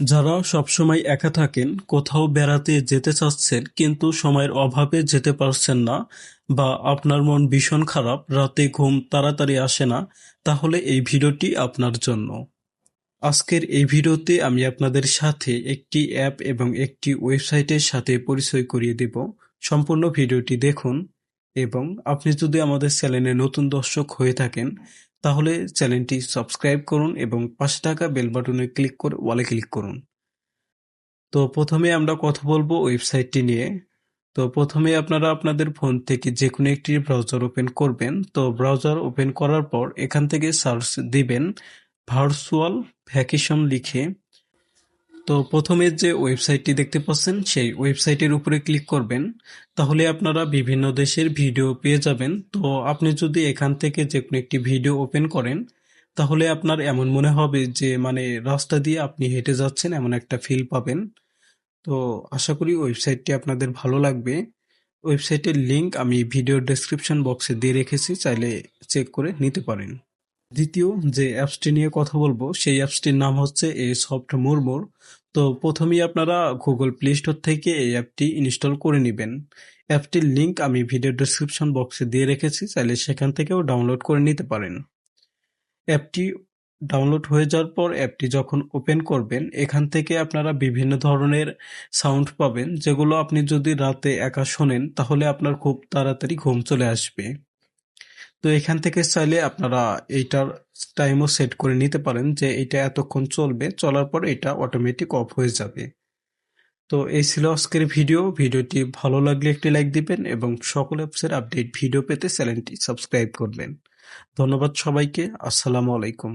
যারা সবসময় একা থাকেন, কোথাও বেড়াতে যেতে চাচ্ছেন কিন্তু সময়ের অভাবে যেতে পারছেন না বা আপনার মন ভীষণ খারাপ, রাতে ঘুম তাড়াতাড়ি আসে না, তাহলে এই ভিডিওটি আপনার জন্য। আজকের এই ভিডিওতে আমি আপনাদের সাথে একটি অ্যাপ এবং একটি ওয়েবসাইটের সাথে পরিচয় করিয়ে দেব। সম্পূর্ণ ভিডিওটি দেখুন এবং আপনি যদি আমাদের চ্যানেলে নতুন দর্শক হয়ে থাকেন, তাহলে চ্যানেলটি সাবস্ক্রাইব করুন এবং পাশে থাকা বেল বাটনে ক্লিক করে ওয়ালে ক্লিক করুন। তো প্রথমে আমরা কথা বলব ওয়েবসাইটটি নিয়ে। তো প্রথমে আপনারা আপনাদের ফোন থেকে যে কোনো একটি ব্রাউজার ওপেন করবেন। তো ব্রাউজার ওপেন করার পর এখান থেকে সার্চ দিবেন ভার্চুয়াল ভ্যাকেশন লিখে তো প্রথমে যে ওয়েবসাইটটি দেখতে পাচ্ছেন, সেই ওয়েবসাইটের উপরে ক্লিক করবেন। তাহলে আপনারা বিভিন্ন দেশের ভিডিও পেয়ে যাবেন। তো আপনি যদি এখান থেকে যে কোনো একটি ভিডিও ওপেন করেন, তাহলে আপনার এমন মনে হবে যে মানে রাস্তা দিয়ে আপনি হেঁটে যাচ্ছেন, এমন একটা ফিল পাবেন। তো আশা করি ওয়েবসাইটটি আপনাদের ভালো লাগবে। ওয়েবসাইটের লিংক আমি ভিডিও ডেসক্রিপশন বক্সে দিয়ে রেখেছি, চাইলে চেক করে নিতে পারেন। দ্বিতীয় যে অ্যাপসটি নিয়ে কথা বলব, সেই অ্যাপসটির নাম হচ্ছে এ সফট মুরমুর তো প্রথমেই আপনারা গুগল প্লে স্টোর থেকে এই অ্যাপটি ইনস্টল করে নেবেন। অ্যাপটির লিংক আমি ভিডিও ডেসক্রিপশন বক্সে দিয়ে রেখেছি, চাইলে সেখান থেকেও ডাউনলোড করে নিতে পারেন। অ্যাপটি ডাউনলোড হয়ে যাওয়ার পর অ্যাপটি যখন ওপেন করবেন, এখান থেকে আপনারা বিভিন্ন ধরনের সাউন্ড পাবেন, যেগুলো আপনি যদি রাতে একা শোনেন, তাহলে আপনার খুব তাড়াতাড়ি ঘুম চলে আসবে। তো এখান থেকে চাইলে আপনারা এইটার টাইমও সেট করে নিতে পারেন যে এটা এতক্ষণ চলবে, চলার পর এটা অটোমেটিক অফ হয়ে যাবে। তো এই ছিল আজকের ভিডিও ভিডিওটি ভালো লাগলে একটি লাইক দিবেন এবং সকল অ্যাপসের আপডেট ভিডিও পেতে চ্যানেলটি সাবস্ক্রাইব করবেন। ধন্যবাদ সবাইকে। আসসালামু আলাইকুম।